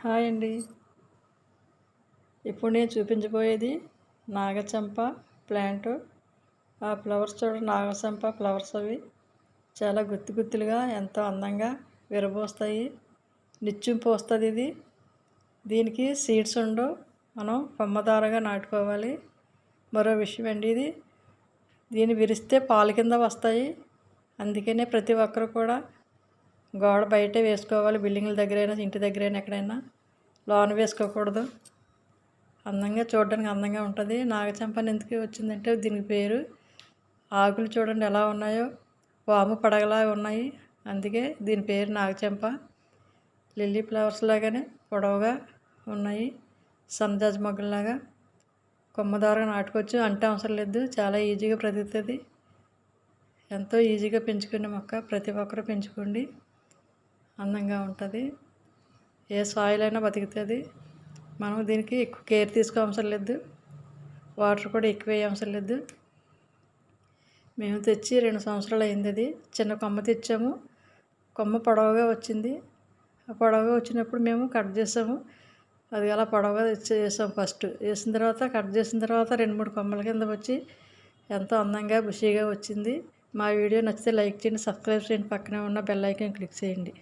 Hi అండి. ఇప్పుడు నేను చూపించబోయేది నాగచంప ప్లాంట్. ఆ ఫ్లవర్స్ చూడండి నాగచంప ఫ్లవర్స్ అవి. చాలా గుత్తి గుత్తులుగా ఎంతో అందంగా విరబోస్తాయి. నిత్యం పోస్తుంది ఇది. దీనికి సీడ్స్ ఉండు మనం కొమ్మదారగా నాటుకోవాలి. మరో విషయం అండి ఇది. దీన్ని విరిస్తే పాలు కింద వస్తాయి. అందుకనే ప్రతి ఒక్కరు కూడా గోడ బయటే వేసుకోవాలి. బిల్డింగ్ల దగ్గరైనా ఇంటి దగ్గరైనా ఎక్కడైనా లోన వేసుకోకూడదు. అందంగా చూడడానికి అందంగా ఉంటుంది. నాగచంపని ఎందుకు వచ్చిందంటే దీనికి పేరు ఆకులు చూడండి ఎలా ఉన్నాయో. వాము పడగలా ఉన్నాయి. అందుకే దీని పేరు నాగచంప. లిల్లీ ఫ్లవర్స్ లాగానే పొడవుగా ఉన్నాయి. సన్జాజ్ మొగ్గల్లాగా కొమ్మదారుగా నాటుకోవచ్చు. అంటే అవసరం లేదు. చాలా ఈజీగా బ్రతుకుతుంది ఎంతో ఈజీగా పెంచుకునే మొక్క. ప్రతి ఒక్కరు పెంచుకోండి. అందంగా ఉంటుంది. ఏ సాయిల్ అయినా బతుకుతుంది. మనం దీనికి ఎక్కువ కేర్ తీసుకో అవసరం లేదు. వాటర్ కూడా ఎక్కువ వేయవసరం లేదు. మేము తెచ్చి రెండు సంవత్సరాలు అయింది అది. చిన్న కొమ్మ తెచ్చాము. కొమ్మ పొడవుగా వచ్చింది. ఆ పొడవుగా వచ్చినప్పుడు మేము కట్ చేసాము. అది అలా పొడవుగా చేసాం ఫస్ట్. వేసిన తర్వాత కట్ చేసిన తర్వాత రెండు మూడు కొమ్మల కింద వచ్చి ఎంతో అందంగా బుషీగా వచ్చింది. మా వీడియో నచ్చితే లైక్ చేయండి సబ్స్క్రైబ్ చేయండి. పక్కనే ఉన్న బెల్ ఐకాన్ క్లిక్ చేయండి.